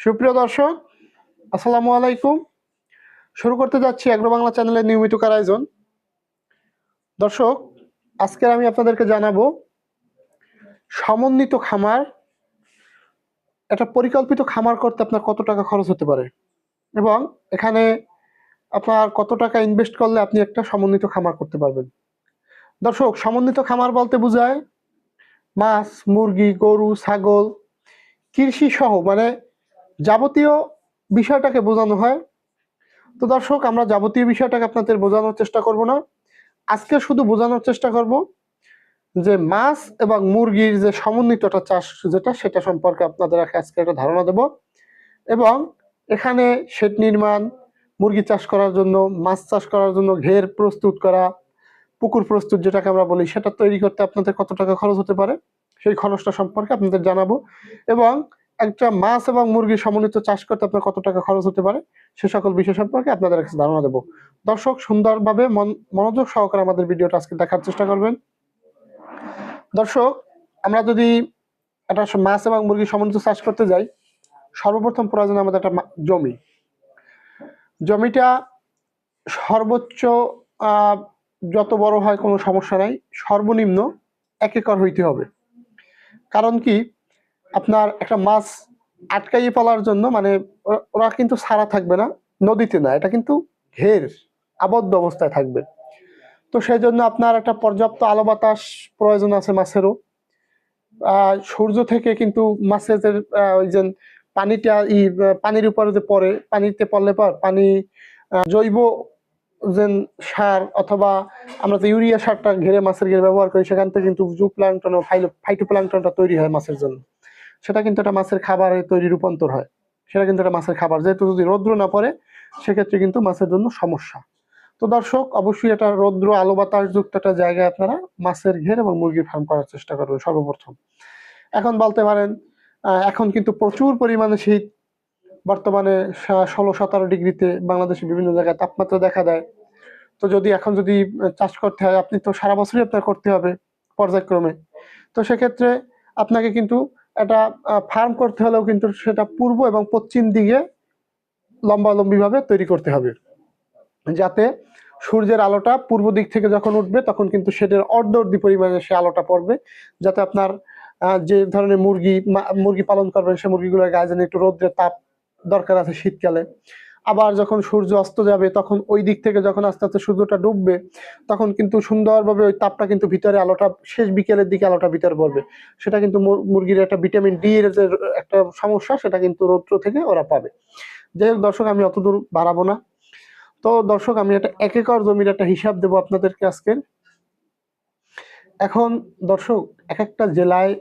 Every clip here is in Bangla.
সুপ্রিয় দর্শক, আসসালামু আলাইকুম। শুরু করতে যাচ্ছি অ্যাগ্রো বাংলা চ্যানেলের নিয়মিত কার আয়োজন দর্শক, আজকে আমি আপনাদেরকে জানাব সমন্বিত খামার, একটা পরিকল্পিত খামার করতে আপনার কত টাকা খরচ হতে পারে এবং এখানে আপনার কত টাকা ইনভেস্ট করলে আপনি একটা সমন্বিত খামার করতে পারবেন। দর্শক, সমন্বিত খামার বলতে বোঝায় মাছ, মুরগি, গরু, ছাগল কৃষি সহ মানে যাবতীয় বিষয়টাকে বোঝানো হয়। তো দর্শক, আমরা যাবতীয় বিষয়টাকে আপনাদের বোঝানোর চেষ্টা করব না। আজকে শুধু বোঝানোর চেষ্টা করব যে মাছ এবং মুরগির যে সমন্বিতটা চাষ যেটা, সেটা সম্পর্কে আপনাদের আজকে একটা ধারণা দেব এবং এখানে শেড নির্মাণ, মুরগি চাষ করার জন্য, মাছ চাষ করার জন্য ঘের প্রস্তুত করা, পুকুর প্রস্তুত যেটাকে আমরা বলি, সেটা তৈরি করতে আপনাদের কত টাকা খরচ হতে পারে, সেই খরচটা সম্পর্কে আপনাদের জানাব এবং একটা মাছ এবং মুরগি সমন্বিত চাষ করতে আপনার কত টাকা খরচ হতে পারে? সে সকল বিষয় সম্পর্কে আপনাদের কাছে ধারণা দেবো। দর্শক, সুন্দরভাবে মন- মনোযোগ সহকারে আমাদের ভিডিওটা আজকে দেখার চেষ্টা করবেন। দর্শক, আমরা যদি একটা মাছ এবং মুরগি সমন্বিত চাষ করতে যাই, সর্বপ্রথম প্রয়োজন আমাদের একটা জমি। জমিটা সর্বোচ্চ যত বড় হয় কোনো সমস্যা নাই, সর্বনিম্ন এক একর হইতে হবে। কারণ কি? আপনার একটা মাছ আটকাইয়ে পালার জন্য মানে ওরা- কিন্তু সারা থাকবে না, নদীতে না, এটা কিন্তু ঘের, আবদ্ধ অবস্থায় থাকবে। তো সেই জন্য আপনার একটা পর্যাপ্ত আলো বাতাস প্রয়োজন আছে মাছেরও। সূর্য থেকে কিন্তু মাছের যে যে পানিটা ই পানির উপরে যে পড়ে, পানিতে পড়লে পর পানি জৈব যে সার অথবা আমরা যে ইউরিয়া সারটা ঘেরে মাছের ঘেরে ব্যবহার করি, সেখান থেকে কিন্তু জু প্লাংটন ও ফাইটো প্লাংটনটা তৈরি হয় মাছের জন্য। সেটা কিন্তু একটা মাছের খাবারে তৈরি রূপান্তর হয়। সেটা কিন্তু একটা মাছের খাবার। যেহেতু যদি রৌদ্র না পড়ে, সেক্ষেত্রে কিন্তু মাছের জন্য সমস্যা। তো দর্শক, অবশ্যই এটা রৌদ্র, আলো, বাতাস যুক্ত একটা জায়গায় আপনারা মাছের ঘের এবং মুরগির ফার্ম করার চেষ্টা করবেন সর্বপ্রথম। এখন বলতে পারেন এখন কিন্তু প্রচুর পরিমাণে শীত। বর্তমানে ষোলো, সতেরো ডিগ্রিতে বাংলাদেশে বিভিন্ন জায়গায় তাপমাত্রা দেখা দেয়। তো যদি এখন যদি চাষ করতে হয়, আপনি তো সারা বছরই আপনার করতে হবে পর্যায়ক্রমে। তো সেক্ষেত্রে আপনাকে কিন্তু একটা ফার্ম করতে হলেও কিন্তু সেটা পূর্ব এবং পশ্চিম দিকে লম্বালম্বিভাবে তৈরি করতে হবে। যাতে সূর্যের আলোটা পূর্ব দিক থেকে যখন উঠবে, তখন কিন্তু সেটার অর্ধ অর্ধি পরিমাণে সে আলোটা পড়বে। যাতে আপনার যে ধরনের মুরগি মুরগি পালন করবেন সে মুরগিগুলোর গায়ে যেন একটু রোদ্রের তাপ দরকার আছে শীতকালে। আবার যখন সূর্য অস্ত যাবে, তখন ওই দিক থেকে যখন আস্তে আস্তে সূর্যটা ডুববে, তখন কিন্তু সুন্দরভাবে ওই তাপটা কিন্তু ভিতরে আলোটা, শেষ বিকেলের দিকে আলোটা ভিতরে পড়বে। সেটা কিন্তু মুর- মুরগির একটা ভিটামিন ডি এর যে একটা সমস্যা, সেটা কিন্তু রৌদ্র থেকে ওরা পাবে। যাই দর্শক, আমি অতদূর বাড়াবো না। তো দর্শক, আমি একটা এক একর জমির একটা হিসাব দেবো আপনাদেরকে আজকে। এখন দর্শক, এক একটা জেলায়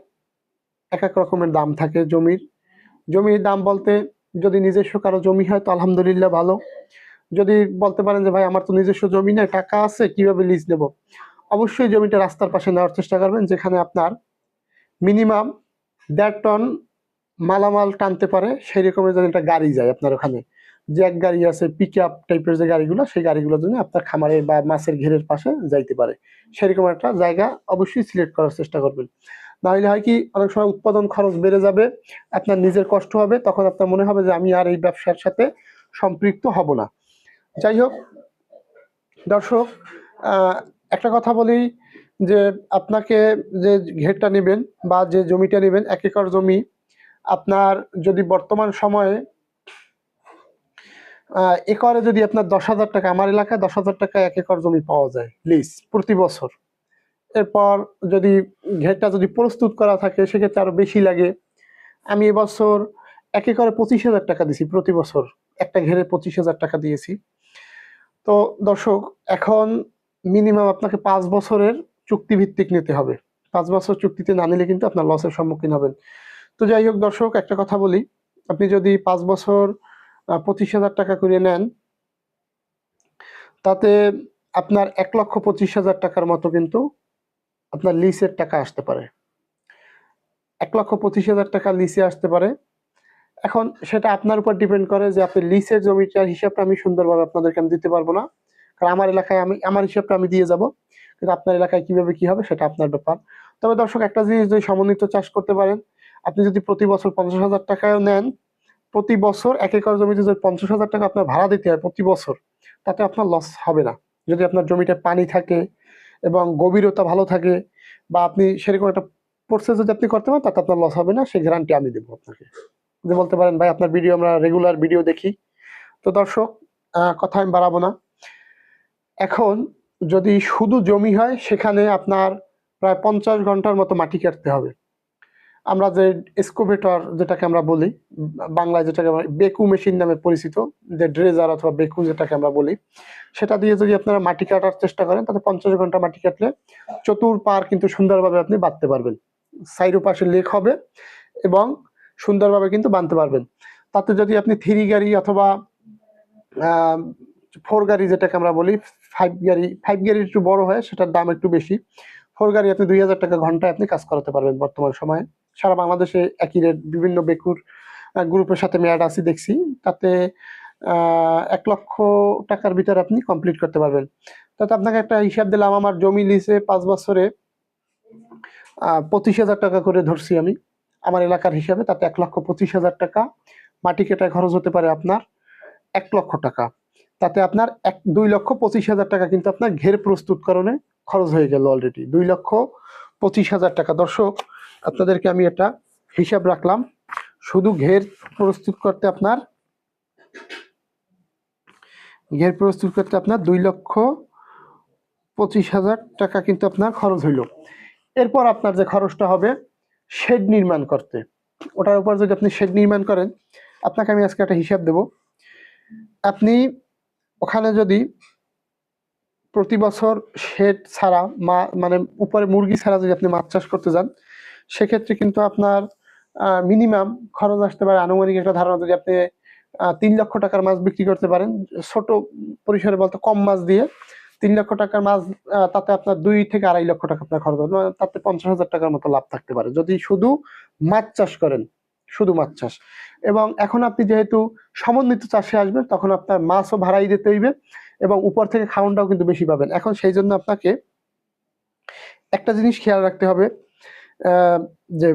এক এক রকমের দাম থাকে জমির। জমির দাম বলতে যদি নিজস্ব কারও জমি হয় তো আলহামদুলিল্লাহ ভালো। যদি বলতে পারেন যে, ভাই, আমার তো নিজস্ব জমি নেই, টাকা আছে, কীভাবে লিজ নেব? অবশ্যই জমিটা রাস্তার পাশে নেওয়ার চেষ্টা করবেন, যেখানে আপনার মিনিমাম দেড় টন মালামাল টানতে পারে, সেই রকমের যদি একটা গাড়ি যায় আপনার ওখানে। যে এক গাড়ি আছে পিক আপ টাইপের যে গাড়িগুলো, সেই গাড়িগুলোর জন্য আপনার খামারের বা মাছের ঘেরের পাশে যাইতে পারে। সেরকম একটা জায়গা অবশ্যই সিলেক্ট করার চেষ্টা করবেন। না হলে হয় কি, অনেক সময় উৎপাদন খরচ বেড়ে যাবে, আপনার নিজের কষ্ট হবে, তখন আপনার মনে হবে যে আমি আর এই ব্যবসার সাথে সম্পৃক্ত হব না। যাই হোক, দর্শক একটা কথা বলি যে আপনাকে যে ঘেরটা নেবেন বা যে জমিটা নেবেন, এক একর জমি, আপনার যদি বর্তমান সময়ে একরে যদি আপনার দশ হাজার টাকা, আমার এলাকায় দশ হাজার টাকা এক একর জমি পাওয়া যায় লিজ প্রতি বছর। এরপর যদি ঘেরটা যদি প্রস্তুত করা থাকে, সেক্ষেত্রে আরও বেশি লাগে। আমি এবছর এক একরে পঁচিশ হাজার টাকা দিছি, প্রতি বছর। একটা ঘেরে পঁচিশ হাজার টাকা দিয়েছি। তো দর্শক, এখন মিনিমাম আপনাকে পাঁচ বছরের চুক্তিভিত্তিক নিতে হবে। পাঁচ বছর চুক্তিতে না নিলে কিন্তু আপনার লসের সম্মুখীন হবেন। তো যাই হোক দর্শক, একটা কথা বলি। আপনি যদি পাঁচ বছর পঁচিশ হাজার টাকা করে নেন, তাতে আপনার এক লক্ষ পঁচিশ হাজার টাকার মতো কিন্তু আপনার লিসের টাকা আসতে পারে। এক লক্ষ পঁচিশ হাজার টাকা লিসে আসতে পারে। এখন সেটা আপনার উপর ডিপেন্ড করে যে আপনি লিসের জমিটার হিসাবটা আমি সুন্দরভাবে আপনাদেরকে আমি দিতে পারব না। কারণ আমার এলাকায় আমি, আমার হিসাবটা আমি দিয়ে যাব। কিন্তু আপনার এলাকায় কীভাবে কি হবে সেটা আপনার ব্যাপার। তবে দর্শক, একটা জিনিস যদি সমন্বিত চাষ করতে পারেন, আপনি যদি প্রতি বছর পঞ্চাশ হাজার টাকায় নেন, প্রতি বছর এক একর জমিতে যদি পঞ্চাশ হাজার টাকা আপনার ভাড়া দিতে হয় প্রতি বছর, তাতে আপনার লস হবে না। যদি আপনার জমিতে পানি থাকে এবং গভীরতা ভালো থাকে বা আপনি সেরকম একটা প্রসেস যদি আপনি করতে পারেন, তাতে আপনার লস হবে না। সেই গ্যারান্টি আমি দেবো আপনাকে। যে বলতে পারেন, ভাই, আপনার ভিডিও আমরা রেগুলার ভিডিও দেখি। তো দর্শক কথা আমি বাড়াবো না। এখন যদি শুধু জমি হয়, সেখানে আপনার প্রায় পঞ্চাশ ঘণ্টার মতো মাটি কাটতে হবে। আমরা যে এসকোভেটর যেটাকে আমরা বলি, বাংলায় যেটাকে বেকু মেশিন নামে পরিচিত, যে ড্রেজার অথবা বেকু যেটাকে আমরা বলি, সেটা দিয়ে যদি আপনারা মাটি কাটার চেষ্টা করেন তাহলে পঞ্চাশ ঘণ্টা মাটি কাটলে চতুর পার কিন্তু সুন্দরভাবে আপনি বাঁধতে পারবেন। সাইডো পাশে লেক হবে এবং সুন্দরভাবে কিন্তু বাঁধতে পারবেন। তাতে যদি আপনি থ্রি গাড়ি অথবা ফোর গাড়ি যেটাকে আমরা বলি ফাইভ গাড়ি ফাইভ গাড়ি একটু বড় হয়, সেটার দাম একটু বেশি। ফোর গাড়ি আপনি দুই হাজার টাকা ঘন্টায় আপনি কাজ করাতে পারবেন বর্তমান সময়ে। সারা বাংলাদেশে একই রেট বিভিন্ন বেকুর গ্রুপের সাথে মেয়াদ আছি দেখছি। তাতে এক লক্ষ টাকার ভিতরে আপনি কমপ্লিট করতে পারবেন। তাতে আপনাকে একটা হিসাব দিলাম, আমার জমি লিসে পাঁচ বছরে পঁচিশ হাজার টাকা করে ধরছি আমি। আমার এলাকার হিসাবে তাতে এক লক্ষ পঁচিশ হাজার টাকা। মাটি কেটায় খরচ হতে পারে আপনার এক লক্ষ টাকা। তাতে আপনার এক, দুই লক্ষ পঁচিশ হাজার টাকা কিন্তু আপনার ঘের প্রস্তুতকরণে খরচ হয়ে গেল অলরেডি দুই লক্ষ পঁচিশ হাজার টাকা। দর্শক আপনাদেরকে আমি এটা হিসাব রাখলাম। শুধু ঘের প্রস্তুত করতে আপনার, ঘের প্রস্তুত করতে আপনার দুই লক্ষ পঁচিশ হাজার টাকা কিন্তু আপনার খরচ হইল। এরপর আপনার যে খরচটা হবে, শেড নির্মাণ করতে। ওটার উপর যদি আপনি শেড নির্মাণ করেন, আপনাকে আমি আজকে একটা হিসাব দেব। আপনি ওখানে যদি প্রতি বছর শেড ছাড়া মা মানে উপরে মুরগি ছাড়া যদি আপনি মাছ চাষ করতে যান সেক্ষেত্রে কিন্তু আপনার মিনিমাম খরচ আসতে পারে আনুমানিক একটা ধারণা যদি আপনি তিন লক্ষ টাকার মাছ বিক্রি করতে পারেন, ছোট পরিসরে বলতে কম মাছ দিয়ে তিন লক্ষ টাকার মাছ তাতে আপনার দুই থেকে আড়াই লক্ষ টাকা আপনার খরচ হবে। তাতে পঞ্চাশ হাজার টাকার মতো লাভ থাকতে পারে। যদি শুধু মাছ চাষ করেন, শুধু মাছ চাষ। এবং এখন আপনি যেহেতু সমন্বিত চাষে আসবেন, তখন আপনার মাছও ভাড়াই দিতে হইবে এবং উপর থেকে খাওয়ানটাও কিন্তু বেশি পাবেন। এখন সেই জন্য আপনাকে একটা জিনিস খেয়াল রাখতে হবে যে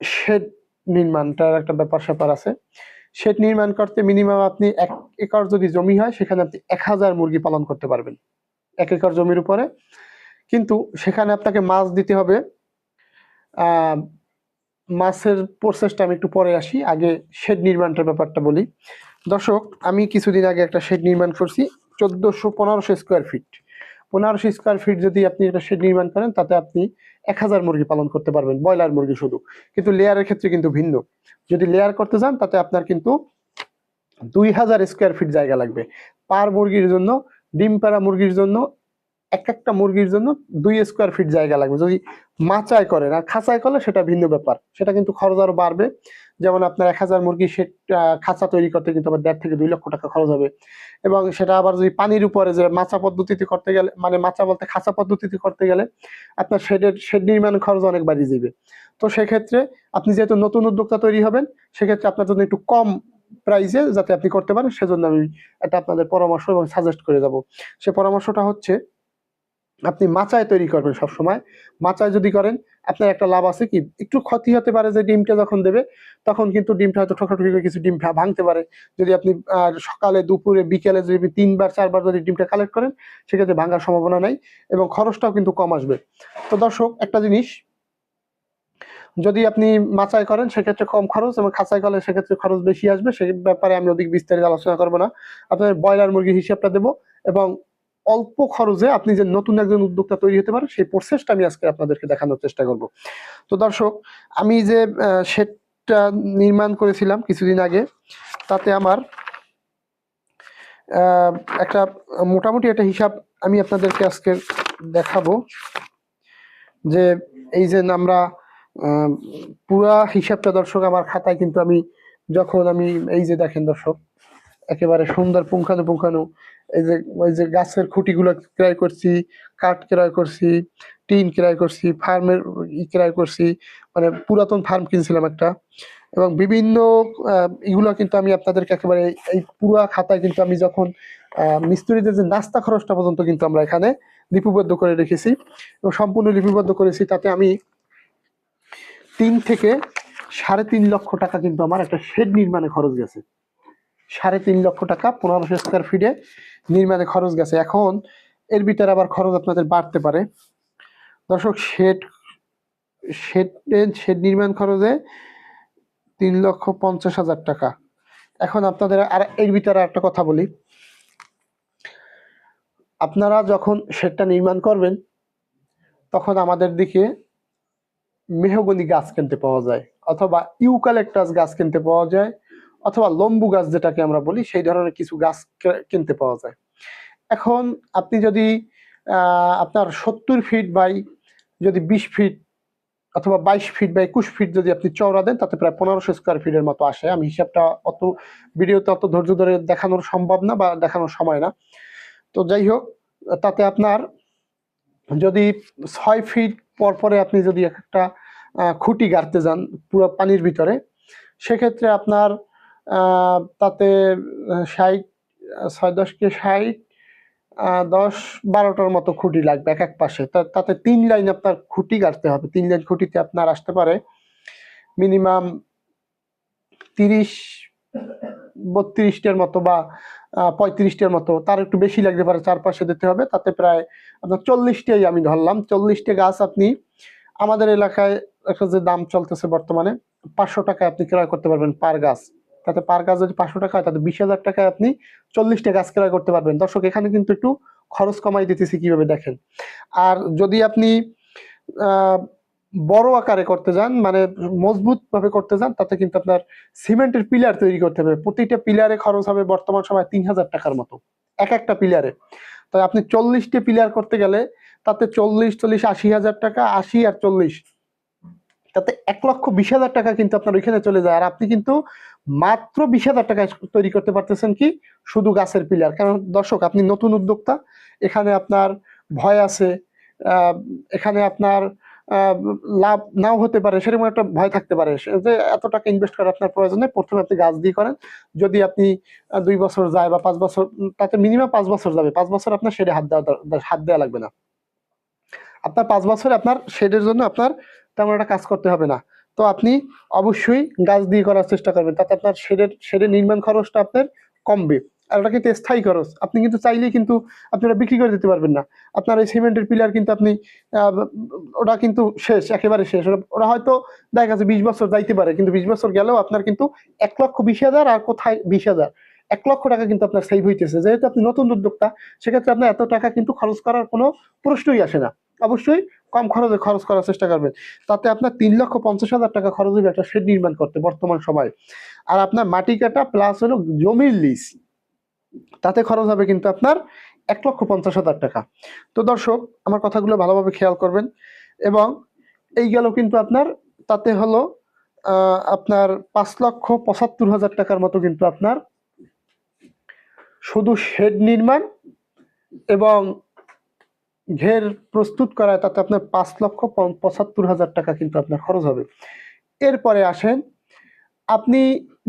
শেড নির্মাণটার একটা ব্যাপার স্যাপার আছে। শেড নির্মাণ করতে মিনিমাম আপনি এক একর যদি জমি হয়, সেখানে আপনি এক হাজার মুরগি পালন করতে পারবেন। এক একর জমির উপরে। কিন্তু সেখানে আপনাকে মাছ দিতে হবে। মাছের প্রসেসটা আমি একটু পরে আসি, আগে শেড নির্মাণটার ব্যাপারটা বলি। দর্শক, আমি কিছুদিন আগে একটা শেড নির্মাণ করছি, চোদ্দশো পনেরোশো স্কোয়ার ফিট পনেরোশো স্কোয়ার ফিট যদি আপনি একটা শেড নির্মাণ করেন, তাতে আপনি এক হাজার মুরগি পালন করতে পারবেন, ব্রয়লার মুরগি শুধু। কিন্তু লেয়ারের ক্ষেত্রে কিন্তু ভিন্ন। যদি লেয়ার করতে চান তাতে আপনার কিন্তু দুই হাজার স্কোয়ার ফিট জায়গা লাগবে। পার মুরগির জন্য, ডিম পাড়া মুরগির জন্য এক একটা মুরগির জন্য দুই স্কোয়ার ফিট জায়গা লাগবে। যদি মাচায় করেন আর খাঁচায় করলে সেটা ভিন্ন ব্যাপার। সেটা কিন্তু খরচ আরও বাড়বে। যেমন আপনার এক হাজার মুরগি সে খাঁচা তৈরি করতে কিন্তু আবার দেড় থেকে দুই লক্ষ টাকা খরচ হবে। এবং সেটা আবার যদি পানির উপরে যে মাচা পদ্ধতিতে করতে গেলে মানে মাচা বলতে খাঁচা পদ্ধতিতে করতে গেলে আপনার শেডের, শেড নির্মাণ খরচ অনেক বাড়িয়ে যাবে তো সেক্ষেত্রে আপনি যেহেতু নতুন উদ্যোক্তা তৈরি হবেন, সেক্ষেত্রে আপনার জন্য একটু কম প্রাইসে যাতে আপনি করতে পারেন, সেজন্য আমি একটা আপনাদের পরামর্শ এবং সাজেস্ট করে যাব। সে পরামর্শটা হচ্ছে আপনি মাচায় তৈরি করবেন সব সময় মাচায় যদি করেন, আপনার একটা লাভ আছে কি? একটু ক্ষতি হতে পারে যে ডিমটা যখন দেবে, তখন কিন্তু ডিমটা হয়তো ঠোকাঠুকি করে কিছু ডিম ভাঙতে পারে। যদি আপনি সকালে, দুপুরে, বিকেলে যদি তিনবার, চারবার যদি ডিমটা কালেক্ট করেন, সেক্ষেত্রে ভাঙার সম্ভাবনা নাই এবং খরচটাও কিন্তু কম আসবে। তো দর্শক, একটা জিনিস, যদি আপনি মাচাই করেন, সেক্ষেত্রে কম খরচ এবং খাঁচাই করলে সেক্ষেত্রে খরচ বেশি আসবে, সে ব্যাপারে আমি অধিক বিস্তারিত আলোচনা করব না। আপনার ব্রয়লার মুরগির হিসাবটা দেবো এবং অল্প খরচে আপনি যে নতুন একজন উদ্যোক্তা তৈরি হতে পারেন, সেই প্রসেসটা আমি আজকে আপনাদেরকে দেখানোর চেষ্টা করব। তো দর্শক, আমি যে শেডটা নির্মাণ করেছিলাম কিছুদিন আগে, তাতে আমার একটা মোটামুটি একটা হিসাব আমি আপনাদেরকে আজকে দেখাবো যে এই যে আমরা পুরা হিসাবটা দর্শক আমার খাতায় কিন্তু আমি, যখন আমি, এই যে দেখেন দর্শক, একেবারে সুন্দর পুঙ্খানু পুঙ্খানু এই যে, ওই যে গাছের খুঁটিগুলো ক্রয় করছি, কাঠ ক্রয় করছি, টিন ক্রয় করছি, ফার্মের ই ক্রয় করছি মানে পুরাতন ফার্ম কিনছিলাম একটা। এবং বিভিন্ন এগুলো কিন্তু আমি আপনাদেরকে একেবারে এই পুরা খাতায় কিন্তু আমি যখন মিস্ত্রিদের যে নাস্তা খরচটা পর্যন্ত কিন্তু আমরা এখানে লিপিবদ্ধ করে রেখেছি এবং সম্পূর্ণ লিপিবদ্ধ করেছি, তাতে আমি তিন থেকে সাড়ে তিন লক্ষ টাকা কিন্তু আমার একটা শেড নির্মাণে খরচ গেছে। সাড়ে তিন লক্ষ টাকা পনেরোশো স্কোয়ার ফিটে নির্মাণে খরচ গেছে। এখন এর ভিতরে আবার খরচ আপনাদের বাড়তে পারে। দর্শক শেড শেড শেড নির্মাণ খরচে তিন লক্ষ পঞ্চাশ হাজার টাকা। এখন আপনাদের আর এর ভিতরে একটা কথা বলি। আপনারা যখন শেডটা নির্মাণ করবেন, তখন আমাদের দিকে মেহগনি গাছ কিনতে পাওয়া যায়, অথবা ইউকালেক্টাস গাছ কিনতে পাওয়া যায়। অথবা লম্বু গাছ যেটাকে আমরা বলি, সেই ধরনের কিছু গাছ কিনতে পাওয়া যায়। এখন আপনি যদি আপনার সত্তর ফিট বাই যদি বিশ ফিট অথবা বাইশ ফিট বা একুশ ফিট যদি আপনি চওড়া দেন, তাতে প্রায় পনেরোশো স্কোয়ার ফিটের মতো আসে। আমি হিসাবটা অত ভিডিওতে অত ধৈর্য ধরে দেখানোর সম্ভব না বা দেখানোর সময় না। তো যাই হোক, তাতে আপনার যদি ছয় ফিট পর পরে আপনি যদি একটা খুঁটি গাড়তে যান পুরো পানির ভিতরে, সেক্ষেত্রে আপনার তাতে ষাট, ছয় দশকে ষাট দশ, বারোটার মতো খুঁটি লাগবে এক এক পাশে। তাতে তিন লাইন আপনার খুঁটি গাড়তে হবে। তিন লাইন খুঁটিতে আপনার আসতে পারে মিনিমাম তিরিশ, বত্রিশটার মতো বা পঁয়ত্রিশটার মতো। তার একটু বেশি লাগতে পারে, চারপাশে দিতে হবে। তাতে প্রায় আপনার চল্লিশটাই আমি ধরলাম। চল্লিশটা গাছ আপনি আমাদের এলাকায় একটা যে দাম চলতেছে বর্তমানে, পাঁচশো টাকায় আপনি ক্রয় করতে পারবেন পার গাছ। তাতে পার গাছ যদি পাঁচশো টাকা হয়, তাতে বিশ হাজার টাকায় আপনি চল্লিশটা গাছ ক্রয় করতে পারবেন। দর্শক, এখানে কিন্তু একটু খরচ কমাই দিতেছি কীভাবে দেখেন। আর যদি আপনি বড় আকারে করতে যান মানে মজবুত ভাবে করতে যান, তাতে কিন্তু আপনার সিমেন্টের পিলার তৈরি করতে হবে। প্রতিটা পিলারে খরচ হবে বর্তমান সময় তিন হাজার টাকার মতো, এক একটা পিলারে। তাই আপনি চল্লিশটা পিলার করতে গেলে তাতে চল্লিশ চল্লিশ, আশি হাজার টাকা, আশি আর চল্লিশ। তাতে এক লক্ষ বিশ হাজার টাকা কিন্তু আপনার ওইখানে চলে যায়। আর আপনি কিন্তু মাত্র বিশ হাজার টাকায় তৈরি করতে পারতেছেন কি? শুধু গাছের পিলার। কারণ দর্শক, আপনি নতুন উদ্যোক্তা, এখানে আপনার ভয় আছে এখানে আপনার লাভ নাও হতে পারে, সেরকম একটা ভয় থাকতে পারে। যে এত টাকা ইনভেস্ট করার আপনার প্রয়োজনে, প্রথমে আপনি গাছ দিয়ে করেন। যদি আপনি দুই বছর যায় বা পাঁচ বছর, তাতে মিনিমাম পাঁচ বছর যাবে। পাঁচ বছর আপনার শেডে হাত দেওয়া হাত দেওয়া লাগবে না। আপনার পাঁচ বছরে আপনার শেডের জন্য আপনার তেমন একটা কাজ করতে হবে না। তো আপনি অবশ্যই গাছ দিয়ে করার চেষ্টা করবেন। তাতে আপনার শেডের শেডের নির্মাণ খরচটা আপনার কমবে। আর ওটা কিন্তু স্থায়ী খরচ। আপনি কিন্তু চাইলেই কিন্তু আপনি ওটা বিক্রি করে দিতে পারবেন না। আপনার এই সিমেন্টের পিলার কিন্তু আপনি ওটা কিন্তু শেষ, একেবারে শেষ। ওরা হয়তো দেখা গেছে বিশ বছর যাইতে পারে, কিন্তু বিশ বছর গেলেও আপনার কিন্তু এক লক্ষ বিশ হাজার আর কোথায় বিশ হাজার? এক লক্ষ টাকা কিন্তু আপনার সেভ হইতেছে। যেহেতু আপনি নতুন উদ্যোক্তা, সেক্ষেত্রে আপনার এত টাকা কিন্তু খরচ করার কোনো প্রশ্নই আসে না। অবশ্যই কম খরচে খরচ করার চেষ্টা করবেন। তাতে আপনার তিন লক্ষ পঞ্চাশ হাজার টাকা খরচ হবে একটা শেড নির্মাণ করতে বর্তমান সময়ে। আর আপনার মাটি কাটা প্লাস হলো জমির লিজ তাতে খরচ হবে কিন্তু আপনার এক লক্ষ পঞ্চাশ হাজার টাকা। তো দর্শক, আমার কথাগুলো ভালোভাবে খেয়াল করবেন এবং এই গেল কিন্তু আপনার, তাতে হলো আপনার পাঁচ লক্ষ পঁচাত্তর হাজার টাকার মতো কিন্তু আপনার শুধু শেড নির্মাণ এবং ঘের প্রস্তুত করায় তাতে আপনার পাঁচ লক্ষ পঁচাত্তর হাজার টাকা কিন্তু আপনার খরচ হবে। এরপরে আসেন, আপনি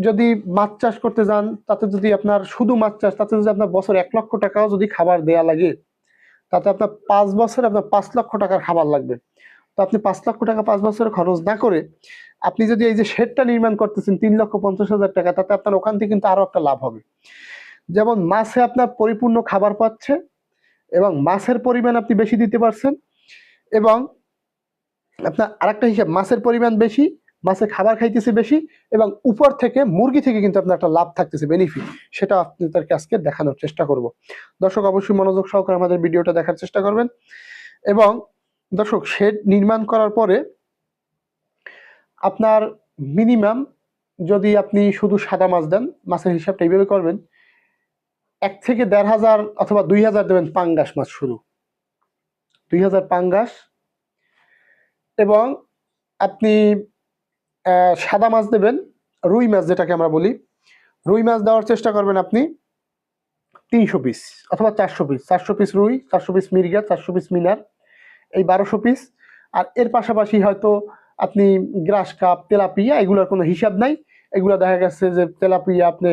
যদি মাছ চাষ করতে যান, তাতে যদি আপনার শুধু মাছ চাষ, তাতে যদি আপনার বছর এক লক্ষ টাকাও যদি খাবার দেয়া লাগে, তাতে আপনার পাঁচ বছরে আপনার পাঁচ লক্ষ টাকার খাবার লাগবে। তো আপনি পাঁচ লক্ষ টাকা পাঁচ বছরে খরচ না করে আপনি যদি এই যে শেডটা নির্মাণ করতেছেন, তিন লক্ষ পঞ্চাশ হাজার টাকা, তাতে আপনার ওখান থেকে কিন্তু আরও একটা লাভ হবে। যেমন মাছে আপনার পরিপূর্ণ খাবার পাচ্ছে এবং মাছের পরিমাণ আপনি বেশি দিতে পারছেন। এবং আপনার আরেকটা হিসাব, মাছের পরিমাণ বেশি মাছে খাবার খাইতেছে বেশি, এবং উপর থেকে মুরগি থেকে কিন্তু আপনার একটা লাভ থাকতেছে বেনিফিট সেটা আপনাদেরকে আজকে দেখানোর চেষ্টা করব। দর্শক, অবশ্যই মনোযোগ সহকারে আমাদের ভিডিওটা দেখার চেষ্টা করবেন। এবং দর্শক শেড নির্মাণ করার পরে আপনার মিনিমাম যদি আপনি শুধু সাদা মাছ দেন, মাছের হিসাবটা এইভাবে করবেন এক থেকে দেড় হাজার অথবা দুই হাজার দেবেন পাঙ্গাস মাছ শুরু। দুই হাজার পাঙ্গাস। এবং আপনি সাদা মাছ দেবেন, রুই মাছ যেটাকে আমরা বলি। রুই মাছ দেওয়ার চেষ্টা করবেন আপনি তিনশো পিস অথবা চারশো পিস চারশো পিস রুই, চারশো পিস মির্গা চারশো পিস মিনার, এই বারোশো পিস আর এর পাশাপাশি হয়তো আপনি গ্রাস কাপ, তেলাপিয়া, এগুলোর কোনো হিসাব নাই। এগুলো দেখা গেছে যে তেলাপিয়া আপনি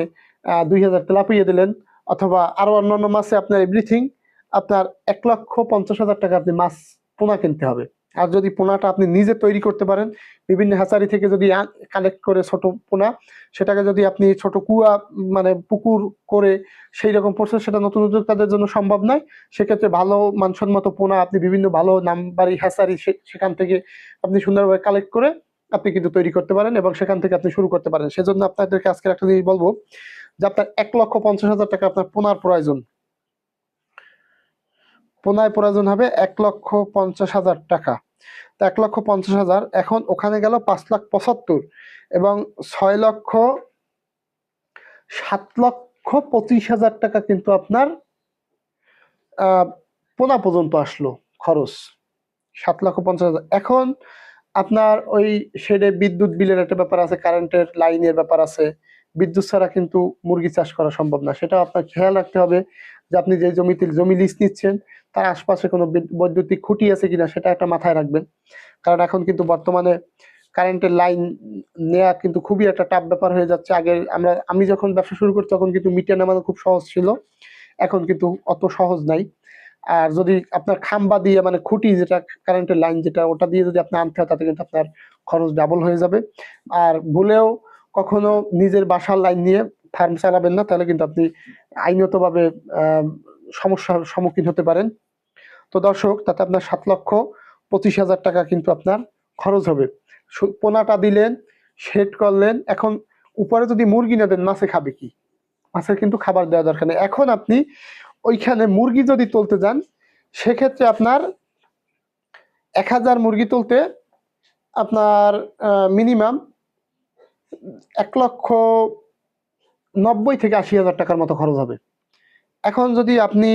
দুই হাজার তেলাপিয়া দিলেন। অথবা আরও অন্যান্য মাছে আপনার এভরিথিং আপনার এক লক্ষ পঞ্চাশ হাজার টাকা আপনি মাছ, পোনা কিনতে হবে। আর যদি পোনাটা আপনি নিজে তৈরি করতে পারেন, বিভিন্ন হ্যাচারি থেকে যদি কালেক্ট করে ছোট পোনা, সেটাকে যদি আপনি ছোট কুয়া মানে পুকুর করে সেই রকম প্রসেস সেটা নতুন উদ্যোক্তাদের জন্য সম্ভব নয়। সেক্ষেত্রে ভালো মানসম্মত পোনা আপনি বিভিন্ন ভালো নামবাড়ি হ্যাচারি সে- সেখান থেকে আপনি সুন্দরভাবে কালেক্ট করে আপনি কিন্তু তৈরি করতে পারেন এবং সেখান থেকে আপনি শুরু করতে পারেন। সেজন্য আপনাদেরকে আজকে একটা জিনিস বলব যে আপনার এক লক্ষ পঞ্চাশ হাজার টাকা আপনার পোনার প্রয়োজন। পোনায় প্রয়োজন হবে এক লক্ষ পঞ্চাশ হাজার টাকা। তো এক লক্ষ পঞ্চাশ হাজার এখন ওখানে গেল পাঁচ লাখ পঁচাত্তর এবং ছয় লক্ষ সাত লক্ষ পঁচিশ হাজার টাকা কিন্তু আপনার পোনা পর্যন্ত আসলো খরচ। সাত লক্ষ পঞ্চাশ হাজার। এখন আপনার ওই শেডে বিদ্যুৎ বিলের একটা ব্যাপার আছে কারেন্টের লাইনের ব্যাপার আছে। বিদ্যুৎ ছাড়া কিন্তু মুরগি চাষ করা সম্ভব না। সেটা আপনার খেয়াল রাখতে হবে যে আপনি যে জমিতে, জমি লিজ নিচ্ছেন, তার আশপাশে কোনো বিদ- বৈদ্যুতিক খুঁটি আছে কিনা সেটা একটা মাথায় রাখবেন। কারণ এখন কিন্তু বর্তমানে কারেন্টের লাইন নেওয়া কিন্তু খুবই একটা টাফ ব্যাপার হয়ে যাচ্ছে। আগে আমরা, আমি যখন ব্যবসা শুরু করি তখন কিন্তু মিটিয়ে নামানো খুব সহজ ছিল। এখন কিন্তু অত সহজ নাই। আর যদি আপনার খাম্বা দিয়ে মানে খুঁটি যেটা কারেন্টের লাইন যেটা, ওটা দিয়ে যদি আপনি আনতে হয়, তাতে কিন্তু আপনার খরচ ডাবল হয়ে যাবে। আর ভুলেও কখনো নিজের বাসার লাইন নিয়ে ফার্ম চালাবেন না, তাহলে কিন্তু আপনি আইনতভাবে সমস্যার সম্মুখীন হতে পারেন। তো দর্শক, তাতে আপনার সাত লক্ষ পঁচিশ হাজার টাকা কিন্তু আপনার খরচ হবে। পোনাটা দিলেন শেড করলেন, এখন উপরে যদি মুরগি না দেন, মাছে খাবে কি? মাছের কিন্তু খাবার দেওয়া দরকার নেই। এখন আপনি ওইখানে মুরগি যদি তুলতে যান, সেক্ষেত্রে আপনার এক হাজার মুরগি তুলতে আপনার মিনিমাম এক লক্ষ নব্বই থেকে আশি হাজার টাকার মতো খরচ হবে। এখন যদি আপনি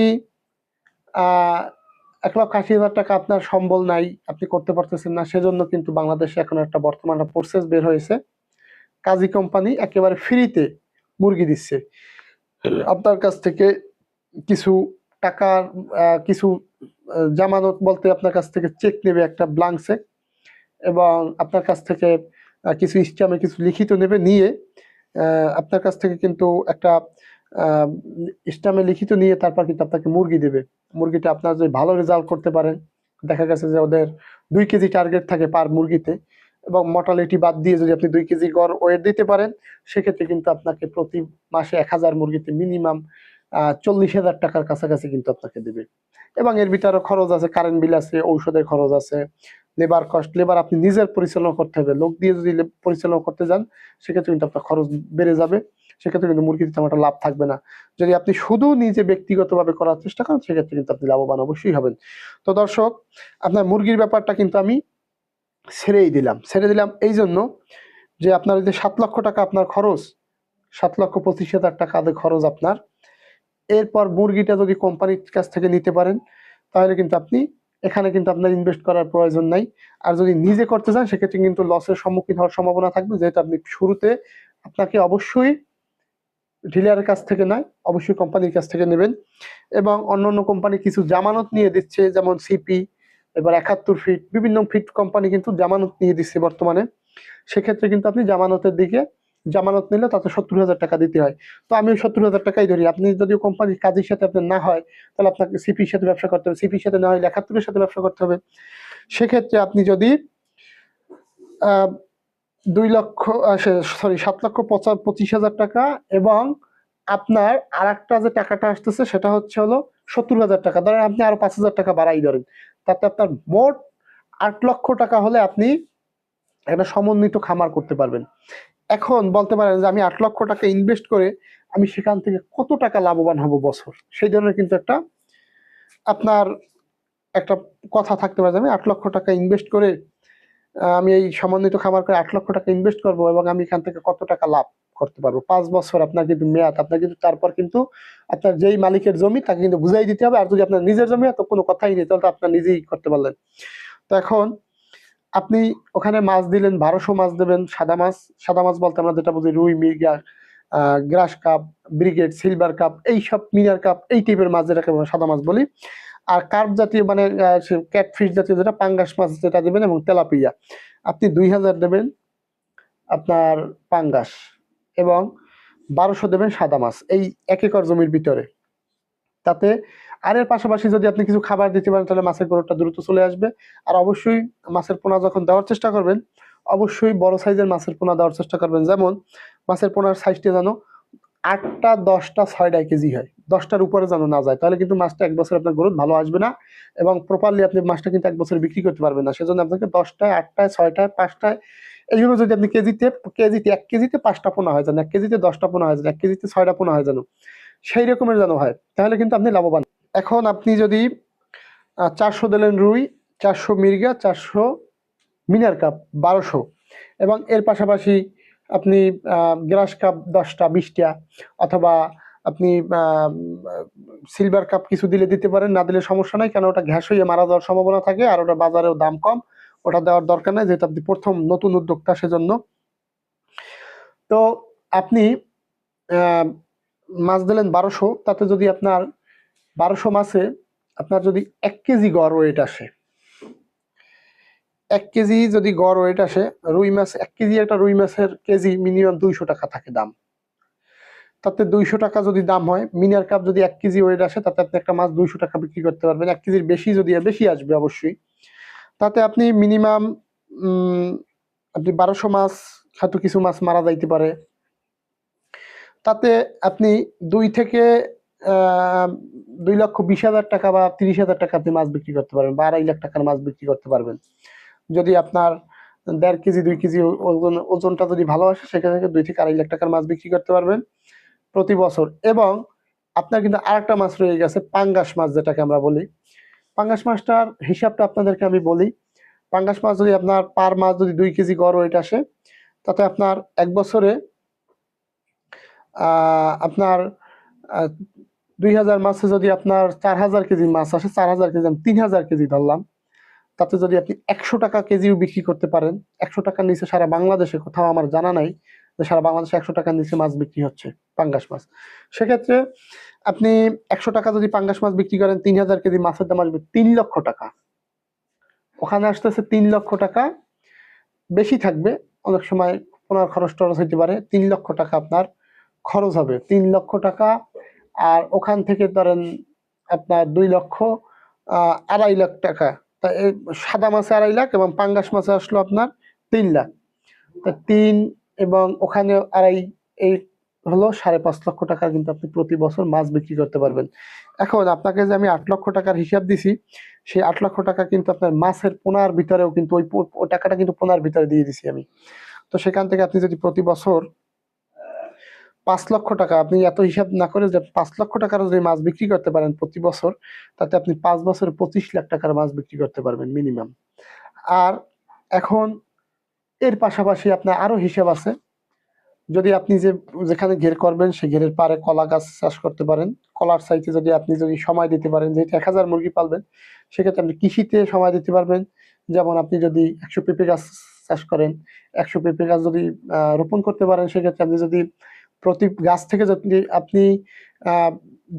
এক লক্ষ আশি হাজার টাকা আপনার সম্বল নাই, আপনি করতে পারতেছেন না, সেজন্য কিন্তু বাংলাদেশে এখন একটা বর্তমান প্রসেস বের হয়েছে। কাজী কোম্পানি একেবারে ফ্রিতে মুরগি দিচ্ছে। আপনার কাছ থেকে কিছু টাকার কিছু জামানত বলতে আপনার কাছ থেকে চেক নেবে একটা ব্লাঙ্ক চেক এবং আপনার কাছ থেকে কিছু স্ট্যাম্পে কিছু লিখিত নেবে, নিয়ে আপনার কাছ থেকে কিন্তু একটা স্ট্যাম্পে লিখিত নিয়ে তারপর কিন্তু আপনাকে মুরগি দেবে। মুরগিটা আপনার যদি ভালো রেজাল্ট করতে পারেন দেখা গেছে যে ওদের দুই কেজি টার্গেট থাকে পার মুরগিতে এবং মর্টালিটি বাদ দিয়ে যদি আপনি দুই কেজি গড় ওয়েট দিতে পারেন, সেক্ষেত্রে কিন্তু আপনাকে প্রতি মাসে এক হাজার মুরগিতে মিনিমাম চল্লিশ হাজার টাকার কাছাকাছি কিন্তু আপনাকে দেবে। এবং এর ভিতরে খরচ আছে কারেন্ট বিল আছে, ঔষধের খরচ আছে লেবার কস্ট লেবার আপনি নিজের পরিচালনা করতে হবে। লোক দিয়ে যদি পরিচালনা করতে যান, সেক্ষেত্রে কিন্তু আপনার খরচ বেড়ে যাবে। সেক্ষেত্রে কিন্তু মুরগিতে তেমন একটা লাভ থাকবে না। যদি আপনি শুধু নিজে ব্যক্তিগতভাবে করার চেষ্টা করেন, সেক্ষেত্রে কিন্তু আপনি লাভবান অবশ্যই হবেন। তো দর্শক, আপনার মুরগির ব্যাপারটা কিন্তু আমি ছেড়েই দিলাম। ছেড়ে দিলাম এই জন্য যে আপনার ওই যে সাত লক্ষ টাকা আপনার খরচ, সাত লক্ষ পঁচিশ হাজার টাকা খরচ আপনার এরপর মুরগিটা যদি কোম্পানির কাছ থেকে নিতে পারেন, তাহলে কিন্তু আপনি, এখানে কিন্তু আপনার ইনভেস্ট করার প্রয়োজন নাই। আর যদি নিজে করতে চান, সেক্ষেত্রে কিন্তু লসের সম্মুখীন হওয়ার সম্ভাবনা থাকবে, যেহেতু আপনি শুরুতে আপনাকে অবশ্যই ডিলারের কাছ থেকে নয়, অবশ্যই কোম্পানির কাছ থেকে নেবেন। এবং অন্য অন্য কোম্পানি কিছু জামানত নিয়ে দিচ্ছে, যেমন সিপি এবার একাত্তর ফিট বিভিন্ন ফিট কোম্পানি কিন্তু জামানত নিয়ে দিচ্ছে বর্তমানে। সেক্ষেত্রে কিন্তু আপনি জামানতের দিকে জামানত নিলে তাতে সত্তর হাজার টাকা দিতে হয়। তো আমি সত্তর হাজার টাকাই ধরি। আপনি যদি কোম্পানির কাজের সাথে আপনার না হয়, তাহলে আপনাকে সিপির সাথে ব্যবসা করতে হবে। সিপির সাথে না হয় একাত্তরের সাথে ব্যবসা করতে হবে। সেক্ষেত্রে আপনি যদি দুই লক্ষ সরি সাত লক্ষ পঁচা, পঁচিশ হাজার টাকা এবং আপনার আর একটা যে টাকাটা আসতেছে, সেটা হচ্ছে হলো সত্তর হাজার টাকা। ধরেন আপনি আরও পাঁচ হাজার টাকা বাড়াই ধরেন। তাতে আপনার মোট আট লক্ষ টাকা হলে আপনি একটা সমন্বিত খামার করতে পারবেন। এখন বলতে পারেন যে আমি আট লক্ষ টাকা ইনভেস্ট করে আমি সেখান থেকে কত টাকা লাভবান হব বছর? সেই ধরনের কিন্তু একটা আপনার একটা কথা থাকতে পারে আমি আট লক্ষ টাকা ইনভেস্ট করে আমি এই সমন্বিত খামার করে আট লক্ষ টাকা ইনভেস্ট করব এবং আমি এখান থেকে কত টাকা লাভ করতে পারব? পাঁচ বছর আপনার কিন্তু মেয়াদ, আপনার কিন্তু তারপর কিন্তু আপনার যেই মালিকের জমি তাকে কিন্তু বুঝাই দিতে হবে। আর যদি আপনার নিজের জমি হয়, তো কোনো কথাই নেই, তাহলে তো আপনার নিজেই করতে পারলেন। তো এখন আপনি ওখানে মাছ দিলেন, বারোশো মাছ দেবেন, সাদা মাছ সাদা মাছ বলতে আমরা যেটা বুঝি, রুই, মির্গা grass carp, brigade, silver carp এই সব মিনার কাপ, এই টাইপের মাছ যেটাকে সাদা মাছ বলি। আর কার্প জাতীয় মানে ক্যাটফিশ জাতীয় যেটা, পাঙ্গাস মাছ যেটা দেবেন এবং তেলাপিয়া। আপনি দুই হাজার দেবেন আপনার পাঙ্গাস এবং বারোশো দেবেন সাদা মাছ, এই এক একর জমির ভিতরে। তাতে আর এর পাশাপাশি যদি আপনি কিছু খাবার দিতে পারেন, তাহলে মাছের গ্রোথটা দ্রুত চলে আসবে। আর অবশ্যই মাছের পোনা যখন দেওয়ার চেষ্টা করবেন, অবশ্যই বড় সাইজের মাছের পোনা দেওয়ার চেষ্টা করবেন। যেমন মাছের পোনার সাইজটা যেন আটটা, দশটা, ছয়টা কেজি হয়। দশটার উপরে যেন না যায়। তাহলে কিন্তু মাছটা এক বছর আপনার গ্রোথ ভালো আসবে না এবং প্রপারলি আপনি মাছটা কিন্তু এক বছর বিক্রি করতে পারবেন না। সেজন্য আপনাকে দশটায়, আটটায়, ছয়টায়, পাঁচটায়, এইভাবে যদি আপনি কেজিতে কেজিতে, এক কেজিতে পাঁচটা পোনা হয় যেন এক কেজিতে দশটা পোনা হয় যেন এক কেজিতে ছয়টা পোনা হয় যেন সেই রকমের যেন হয়, তাহলে কিন্তু আপনি লাভবান এখন আপনি যদি চারশো দিলেন রুই, চারশো মির্গা, চারশো মিনার কাপ, বারোশো। এবং এর পাশাপাশি আপনি গ্রাস কাপ দশটা, বিশটা, অথবা আপনি সিলভার কাপ কিছু দিলে দিতে পারেন, না দিলে সমস্যা নাই, কেন ওটা ঘ্যাস হয়ে মারা যাওয়ার সম্ভাবনা থাকে, আর ওটা বাজারেও দাম কম, ওটা দেওয়ার দরকার নাই, যেহেতু আপনি প্রথম নতুন উদ্যোক্তা সেজন্য। তো আপনি মাছ দিলেন বারোশো, তাতে যদি আপনার বারোশো মাছে আপনার যদি এক কেজি গড় ওয়েট আসে, এক কেজি যদি গড় ওয়েট আসে, রুই মাছ, এক কেজি একটা রুই মাছের কেজি মিনিমাম দুইশো টাকা থাকে দাম। তাতে দুইশো টাকা যদি দাম হয়, মিনার কাপ যদি এক কেজি ওয়েট আসে, তাতে আপনি একটা মাছ দুইশো টাকা বিক্রি করতে পারবেন। এক কেজির বেশি যদি, বেশি আসবে অবশ্যই। তাতে আপনি মিনিমাম আপনি বারোশো মাছ হয়তো কিছু মাছ মারা যাইতে পারে। তাতে আপনি দুই থেকে দুই লক্ষ বিশ হাজার টাকা বা তিরিশ হাজার টাকা আপনি মাছ বিক্রি করতে পারবেন বা আড়াই লাখ টাকার মাছ বিক্রি করতে পারবেন। যদি আপনার দেড় কেজি, দুই কেজি ওজন, ওজনটা যদি ভালো আসে, সেখানে থেকে দুই থেকে আড়াই লাখ টাকার মাছ বিক্রি করতে পারবেন প্রতি বছর। এবং আপনার কিন্তু আরেকটা মাছ রয়ে গেছে, পাঙ্গাস মাছ যেটাকে আমরা বলি। পাঙ্গাস মাছটার হিসাবটা আপনাদেরকে আমি বলি। পাঙ্গাস মাছ যদি আপনার পার মাছ যদি দুই কেজি গড় ওয়েট আসে, তাতে আপনার এক বছরে আপনার দুই হাজার মাছে যদি আপনার চার হাজার কেজি মাছ আসে, চার হাজার কেজি আমি তিন হাজার কেজি ধরলাম। তাতে যদি আপনি একশো টাকা কেজিও বিক্রি করতে পারেন, একশো টাকার নিচে সারা বাংলাদেশে কোথাও আমার জানা নাই যে সারা বাংলাদেশে একশো টাকার নিচে মাছ বিক্রি হচ্ছে, পাঙ্গাস মাছ। সেক্ষেত্রে আপনি একশো টাকা যদি পাঙ্গাস মাছ বিক্রি করেন, তিন হাজার কেজি মাছের দাম আসবে তিন লক্ষ টাকা। ওখানে আসতেছে তিন লক্ষ টাকা, বেশি থাকবে, অনেক সময় ওনার খরচ টরচ হইতে পারে, তিন লক্ষ টাকা আপনার খরচ হবে। তিন লক্ষ টাকা আর ওখান থেকে ধরেন আপনার দুই লক্ষ আড়াই লাখ টাকা। তা সাদা মাছে আড়াই লাখ এবং পাঙ্গাস মাছে আসলো আপনার তিন লাখ। তা তিন এবং ওখানে আড়াই, এই হলো সাড়ে পাঁচ লক্ষ টাকার কিন্তু আপনি প্রতি বছর মাছ বিক্রি করতে পারবেন। এখন আপনাকে যে আমি আট লক্ষ টাকার হিসাব দিছি, সেই আট লক্ষ টাকা কিন্তু আপনার মাছের পোনার ভিতরেও কিন্তু ওই টাকাটা কিন্তু পোনার ভিতরে দিয়ে দিছি আমি। তো সেখান থেকে আপনি যদি প্রতি বছর পাঁচ লক্ষ টাকা। আপনি এত হিসাব না করে যে পাঁচ লক্ষ টাকার যদি মাছ বিক্রি করতে পারেন প্রতি বছর, তাতে আপনি পাঁচ বছরে পঁচিশ লাখ টাকার মাছ বিক্রি করতে পারবেন মিনিমাম আর এখন এর পাশাপাশি আপনার আরও হিসাব আছে। যদি আপনি যে যেখানে ঘের করবেন সেই ঘেরের পারে কলা গাছ চাষ করতে পারেন। কলার সাইতে যদি আপনি যদি সময় দিতে পারেন, যেহেতু এক হাজার মুরগি পালবেন, সেক্ষেত্রে আপনি কৃষিতে সময় দিতে পারবেন। যেমন আপনি যদি একশো পেঁপে গাছ চাষ করেন, একশো পেঁপে গাছ যদি রোপণ করতে পারেন, সেক্ষেত্রে আপনি যদি প্রতি গাছ থেকে যদি আপনি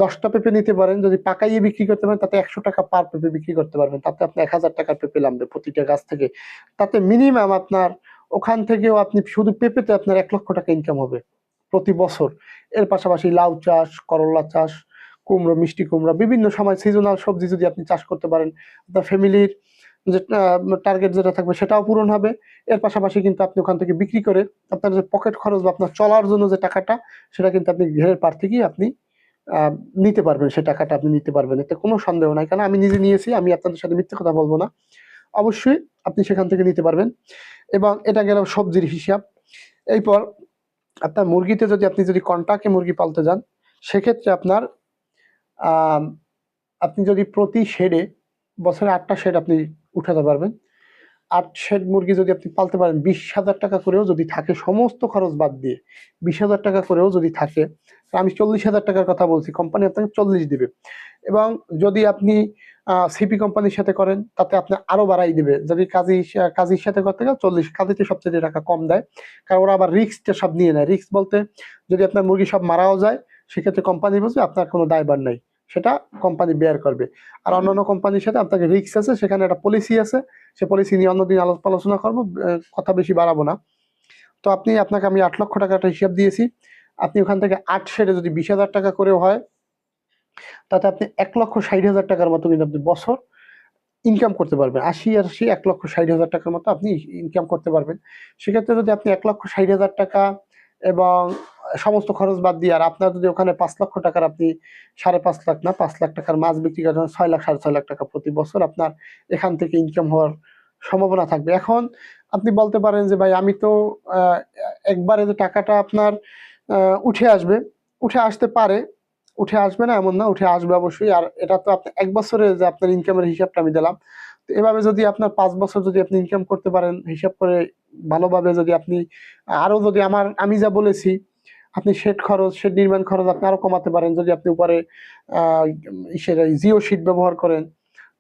দশটা পেঁপে নিতে পারেন, যদি পাকাইয়ে বিক্রি করতে পারেন, তাতে একশো টাকা পার পেঁপে বিক্রি করতে পারবেন। তাতে আপনি এক হাজার টাকার পেঁপে নামবে প্রতিটা গাছ থেকে। তাতে মিনিমাম আপনার ওখান থেকেও আপনি শুধু পেঁপেতে আপনার এক লক্ষ টাকা ইনকাম হবে প্রতি বছর। এর পাশাপাশি লাউ চাষ, করলা চাষ, কুমড়ো, মিষ্টি কুমড়ো, বিভিন্ন সময় সিজনাল সবজি যদি আপনি চাষ করতে পারেন, আপনার ফ্যামিলির যে টার্গেট যেটা থাকবে সেটাও পূরণ হবে। এর পাশাপাশি কিন্তু আপনি ওখান থেকে বিক্রি করে আপনার যে পকেট খরচ বা আপনার চলার জন্য যে টাকাটা, সেটা কিন্তু আপনি ঘেরের পার থেকেই আপনি নিতে পারবেন। সেই টাকাটা আপনি নিতে পারবেন। এতে কোনো সন্দেহ নাই। কারণ আমি নিজে নিয়েছি, আমি আপনাদের সাথে মিথ্যে কথা বলব না। অবশ্যই আপনি সেখান থেকে নিতে পারবেন। এবং এটা গেল সবজির হিসাব। এরপর আপনার মুরগিতে যদি আপনি যদি কন্টাকে মুরগি পালতে যান, সেক্ষেত্রে আপনার আপনি যদি প্রতি শেডে বছরে আটটা শেড আপনি উঠাতে পারবেন। আট শেড মুরগি যদি আপনি পালতে পারেন, বিশ হাজার টাকা করেও যদি থাকে, সমস্ত খরচ বাদ দিয়ে বিশ হাজার টাকা করেও যদি থাকে আমি চল্লিশ হাজার টাকার কথা বলছি কোম্পানি আপনাকে চল্লিশ দিবে। এবং যদি আপনি সিপি কোম্পানির সাথে করেন, তাতে আপনি আরও বাড়াই দেবে। যদি কাজী, কাজীর সাথে করতে গেলে চল্লিশ, কাজীতে সবচেয়ে টাকা কম দেয়। কারণ ওরা আবার রিস্কটা সব নিয়ে নেয়। রিস্ক বলতে যদি আপনার মুরগি সব মারাও যায়, সেক্ষেত্রে কোম্পানি বুঝবে আপনার কোনো দায়ভার নাই। সেটা কোম্পানি বেয়ার করবে। আর অন্যান্য কোম্পানির সাথে আপনাকে রিস্ক আছে সেখানে একটা পলিসি আছে সে পলিসি নিয়ে অন্যদিন আলো- আলোচনা করব কথা বেশি বাড়াবো না। তো আপনি আপনাকে আমি আট লক্ষ টাকা একটা হিসাব দিয়েছি। আপনি ওখান থেকে আট শেডে যদি বিশ হাজার টাকা করেও হয় তাতে আপনি এক লক্ষ ষাট হাজার টাকার মতো কিন্তু আপনি বছর ইনকাম করতে পারবেন। আশি আশি এক লক্ষ ষাট হাজার টাকার মতো আপনি ইনকাম করতে পারবেন। সেক্ষেত্রে যদি আপনি এক লক্ষ ষাট হাজার টাকা এবং সমস্ত খরচ বাদ দিয়ে আর আপনার যদি ওখানে পাঁচ লক্ষ টাকার আপনি সাড়ে পাঁচ লাখ না, পাঁচ লাখ টাকার মাছ বিক্রি করেন ছয় লাখ, সাড়ে ছয় লাখ টাকা প্রতি বছর আপনার এখান থেকে ইনকাম হওয়ার সম্ভাবনা থাকবে। এখন আপনি বলতে পারেন যে, ভাই, আমি তো একবারে যে টাকাটা আপনার উঠে আসবে, উঠে আসতে পারে, উঠে আসবে না এমন না, উঠে আসবে অবশ্যই। আর এটা তো আপনি এক বছরে যে আপনার ইনকামের হিসাবটা আমি দিলাম। তো এভাবে যদি আপনার পাঁচ বছর যদি আপনি ইনকাম করতে পারেন, হিসাব করে ভালোভাবে যদি আপনি, আরও যদি আমার, আমি যা বলেছি আপনি শেড খরচ শেড নির্মাণ খরচ আপনি আরও কমাতে পারেন যদি আপনি উপরে জিও শিট ব্যবহার করেন।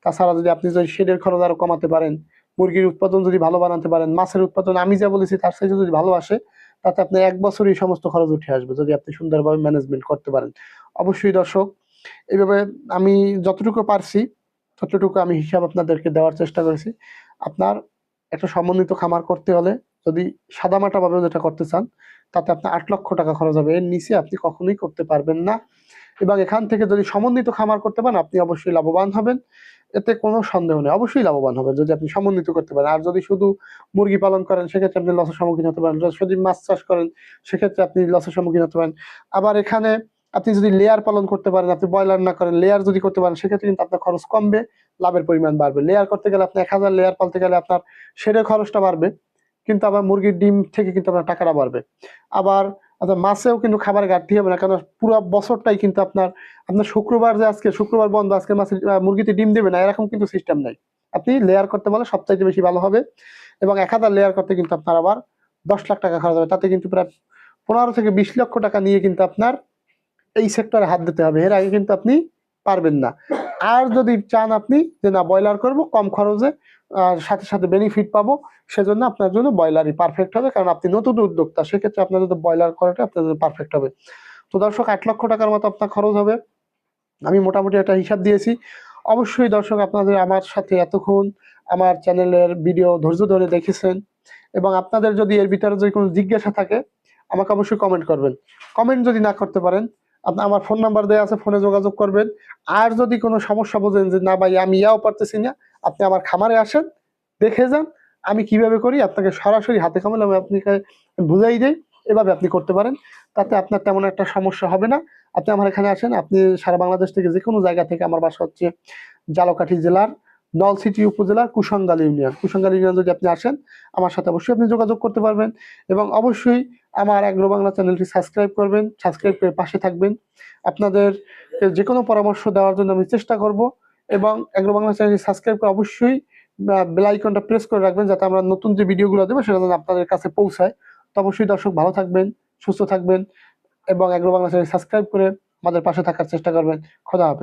তাছাড়া যদি আপনি যদি শেডের খরচ আরও কমাতে পারেন, মুরগির উৎপাদন যদি ভালো বানাতে পারেন, মাছের উৎপাদন, আমি যা বলেছি তার সাথে যদি ভালো আসে, তাতে আপনি এক বছরই সমস্ত খরচ উঠে আসবে যদি আপনি সুন্দরভাবে ম্যানেজমেন্ট করতে পারেন। অবশ্যই দর্শক এইভাবে আমি যতটুকু পারছি, ততটুকু আমি হিসাব আপনাদেরকে দেওয়ার চেষ্টা করেছি। আপনার একটা সমন্বিত খামার করতে হলে যদি সাদামাটা ভাবে যেটা করতে চান তাতে আপনার আট লক্ষ টাকা খরচ হবে। এর নিচে আপনি কখনোই করতে পারবেন না। এবং এখান থেকে যদি সমন্বিত খামার করতে পারেন, আপনি অবশ্যই লাভবান হবেন। এতে কোনো সন্দেহ নেই। অবশ্যই লাভবান হবেন যদি আপনি সমন্বিত করতে পারেন। আর যদি শুধু মুরগি পালন করেন, সেক্ষেত্রে আপনি লসের সম্মুখীন হতে পারেন। যদি মাছ চাষ করেন, সেক্ষেত্রে আপনি লসের সম্মুখীন হতে পারেন। আবার এখানে আপনি যদি লেয়ার পালন করতে পারেন, আপনি ব্রয়লার না করেন লেয়ার যদি করতে পারেন, সেক্ষেত্রে কিন্তু আপনার খরচ কমবে, লাভের পরিমাণ বাড়বে। লেয়ার করতে গেলে আপনি এক হাজার লেয়ার পালতে গেলে আপনার শেডের খরচটা বাড়বে। কিন্তু আবার মুরগির ডিম থেকে কিন্তু আপনার টাকাটা বাড়বে। আবার আপনার মাছেও কিন্তু খাবার ঘাটতি হবে না কারণ পুরো বছরটাই কিন্তু আপনার আপনার শুক্রবার যে আজকে, শুক্রবার বন্ধ, আজকে মাছের মুরগিতে ডিম দেবে না, এরকম কিন্তু সিস্টেম নাই। আপনি লেয়ার করতে বলে সবচাইতে বেশি ভালো হবে এবং এক হাজার লেয়ার করতে কিন্তু আপনার আবার দশ লাখ টাকা খরচ হবে। তাতে কিন্তু প্রায় পনেরো থেকে বিশ লক্ষ টাকা নিয়ে কিন্তু আপনার এই সেক্টরে হাত দিতে হবে। এর আগে কিন্তু আপনি পারবেন না। আর যদি চান আপনি যে না, ব্রয়লার করব, কম খরচে সাথে সাথে বেনিফিট পাবো। সেজন্য আপনার জন্য ব্রয়লারই পারফেক্ট হবে। কারণ আপনি নতুন উদ্যোক্তা, সেক্ষেত্রে আপনার যদি ব্রয়লার করাটা আপনার জন্য পারফেক্ট হবে। তো দর্শক আট লক্ষ টাকার মতো আপনার খরচ হবে। আমি মোটামুটি একটা হিসাব দিয়েছি। অবশ্যই দর্শক, আপনাদের আমার সাথে এতক্ষণ আমার চ্যানেলের ভিডিও ধৈর্য ধরে দেখেছেন এবং আপনাদের যদি এর ভিতরে যদি কোনো জিজ্ঞাসা থাকে, আমাকে অবশ্যই কমেন্ট করবেন। কমেন্ট যদি না করতে পারেন আপনি আমার ফোন নাম্বার দেওয়া আছে ফোনে যোগাযোগ করবেন। আর যদি কোনো সমস্যা বোঝেন যে, না ভাই, আমি ইয়াও পারতেছি না, আপনি আমার খামারে আসেন, দেখে যান, আমি কীভাবে করি, আপনাকে সরাসরি হাতে কামড় আমি আপনাকে বুঝাই দিই, এভাবে আপনি করতে পারেন। তাতে আপনার তেমন একটা সমস্যা হবে না। আপনি আমার এখানে আসেন, আপনি সারা বাংলাদেশ থেকে যে কোনো জায়গা থেকে আমার বাসা হচ্ছে জালকাঠি জেলার নলসিটি উপজেলার কুসঙ্গাল ইউনিয়ন। কুসঙ্গাল ইউনিয়ন যদি আপনি আসেন, আমার সাথে অবশ্যই আপনি যোগাযোগ করতে পারবেন এবং অবশ্যই আমার অ্যাগ্রো বাংলা চ্যানেলটি সাবস্ক্রাইব করবেন, সাবস্ক্রাইব করে পাশে থাকবেন। আপনাদের যে কোনো পরামর্শ দেওয়ার জন্য আমি চেষ্টা করব এবং অ্যাগ্রো বাংলা চ্যানেলটি সাবস্ক্রাইব করে অবশ্যই বেল আইকনটা প্রেস করে রাখবেন যাতে আমরা নতুন যে ভিডিওগুলো দেবো সেটা যেন আপনাদের কাছে পৌঁছায়। তো অবশ্যই দর্শক ভালো থাকবেন, সুস্থ থাকবেন এবং অ্যাগ্রো বাংলা চ্যানেল সাবস্ক্রাইব করে আমাদের পাশে থাকার চেষ্টা করবেন। খোদা হাফেজ।